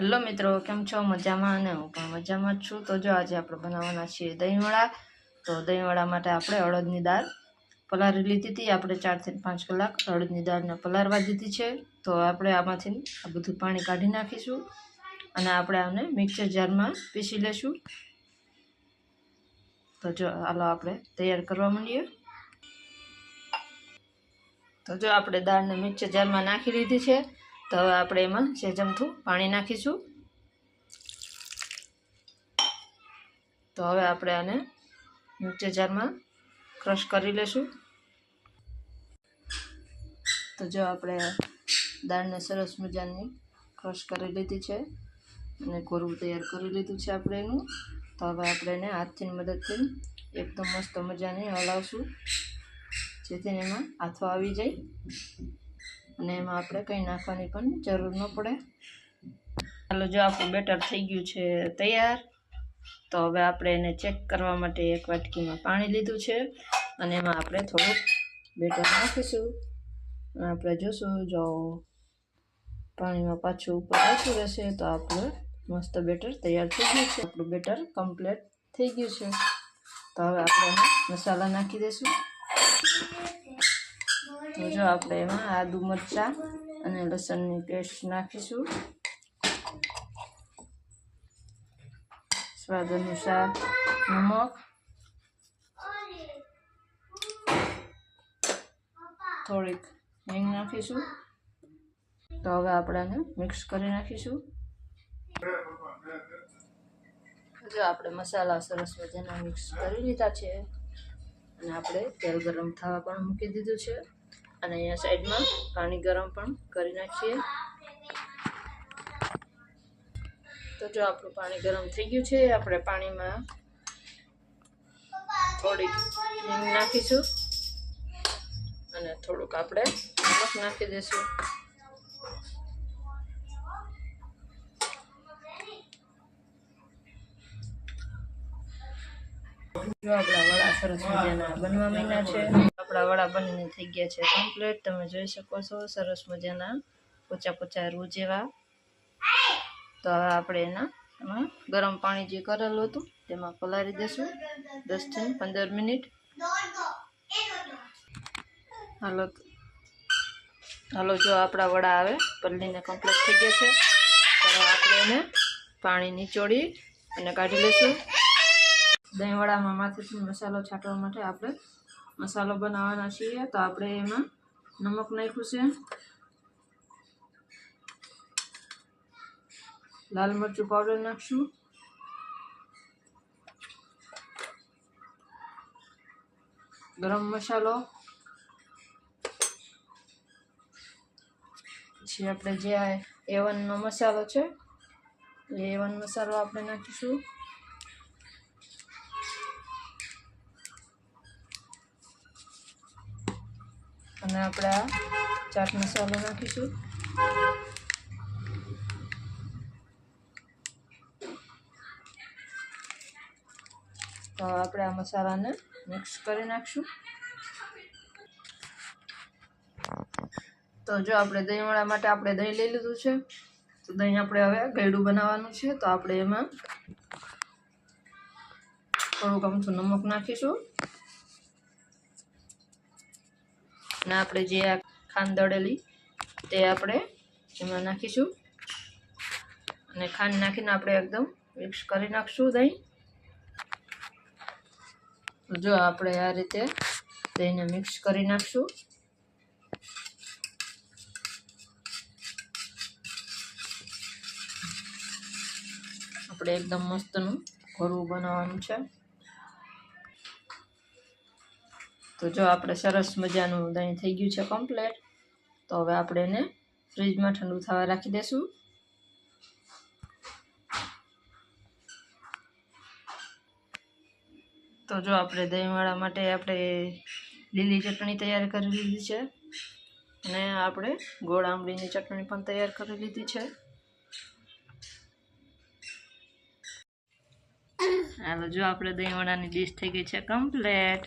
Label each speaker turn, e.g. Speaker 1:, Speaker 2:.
Speaker 1: Hello મિત્રો, કેમ છો? મજામાં અને હું પણ મજામાં જ છું. તો જો આજે આપણે બનાવવાના છીએ દહીંવડા. તો દહીંવડા માટે આપણે અડદની દાળ પલારી લીધી હતી. આપણે ચારથી પાંચ કલાક અડદની દાળને પલારવા દીધી છે. તો આપણે આમાંથી આ બધું પાણી કાઢી નાખીશું અને આપણે આને મિક્સર જારમાં પીસી લેશું. તો જો હાલો આપણે તૈયાર કરવા માંડીએ. તો જો આપણે દાળને મિક્સર જારમાં નાખી લીધી છે. તો હવે આપણે એમાં સેજમથું પાણી નાખીશું. તો હવે આપણે આને મિક્સર જારમાં ક્રશ કરી લેશું. તો જો આપણે દાળને સરસ મજાની ક્રશ કરી લીધી છે અને કોરવું તૈયાર કરી લીધું છે આપણે એનું. તો હવે આપણે એને હાથની મદદથી એકદમ મસ્ત મજાની હલાવશું. જેથી એમાં હાથો આવી જાય. અને એમાં આપણે કંઈ નાખવાની પણ જરૂર ન પડે. ચાલો જો આપણું બેટર થઈ ગયું છે તૈયાર, તો હવે આપણે એને ચેક કરવા માટે એક વાટકીમાં પાણી લીધું છે અને એમાં આપણે થોડુંક બેટર નાખીશું. અને આપણે જોશું, જો પાણીમાં પાછું ઉપર આવતું રહેશે તો આપણું મસ્ત બેટર તૈયાર થઈ ગયું છે. આપણું બેટર કમ્પ્લીટ થઈ ગયું છે. તો હવે આપણે એમાં મસાલા નાખી દઈશું. તો જો આપણે એમાં આદુ મરચાં અને લસણની પેસ્ટ નાખીશું. સ્વાદ અનુસાર નમક. થોડીક હિંગ નાખીશું. તો હવે આપણે મિક્સ કરી નાખીશું. જો આપણે મસાલા સરસ મજાના મિક્સ કરી લીધા છે. અને આપણે તેલ ગરમ થવા પણ મૂકી દીધું છે. અને અહીંયા સાઈડમાં પાણી ગરમ પણ કરી નાખીએ. તો જો આપણું પાણી ગરમ થઈ ગયું છે, આપણે પાણીમાં થોડીક નાખીશું. અને થોડુંક આપણે નમક નાખી દઈશું. જો છે. આપણા વડા બનીને થઈ ગયા છે કમ્પ્લીટ તમે જોઈ શકો છો, સરસ મજાના પોચા પોચા રૂ જેવા. તો આપણે એના, એમાં ગરમ પાણી જે કરેલું હતું, તેમાં પલાળી દઈશું દસથી પંદર મિનિટ. હાલો હાલો, જો આપણા વડા આવે પલ્લીને કમ્પ્લીટ થઈ ગયા છે. તો આપણે એને પાણી નીચોડી અને કાઢી લઈશું દહીંવડામાં માથેથી મસાલો છાંટવા માટે આપણે મસાલો બનાવવાના છીએ. તો આપણે એમાં નમક નાખ્યું છે. લાલ મરચું પાવડર નાખશું. ગરમ મસાલો. પછી આપણે જે એવનનો મસાલો છે, એ એવન મસાલો આપણે નાખીશું. અને આપણે ચાટ મસાલો નાખીશું. તો આપણે આ મસાલાને મિક્સ કરી નાખશું. તો જો આપણે દહીંવાળા માટે આપણે દહીં લઈ લીધું છે, તો દહીં આપણે હવે ગળ્યું બનાવવાનું છે, તો આપણે એમાં થોડુંક અમથું નમક નાખીશું. અને આપણે જે આ ખાંડ દળેલી, તે આપણે એમાં નાખીશું. અને ખાંડ નાખીને આપણે એકદમ મિક્સ કરી નાખશું દહીં. જો આપણે આ રીતે દહીંને મિક્સ કરી નાખશું. આપણે એકદમ મસ્તનું ઘરું બનાવવાનું છે. તો જો આપણે સરસ મજાનું દહીં થઈ ગયું છે કમ્પ્લેટ તો હવે આપણે એને ફ્રીજમાં ઠંડુ થવા રાખી દઈશું તો જો આપણે દહીંવાળા માટે આપણે લીલી ચટણી તૈયાર કરી લીધી છે. અને આપણે ગોળ આંબલીની ચટણી પણ તૈયાર કરી લીધી છે. હાલો, જો આપણે દહીંવડાની ડીશ થઈ ગઈ છે કમ્પ્લેટ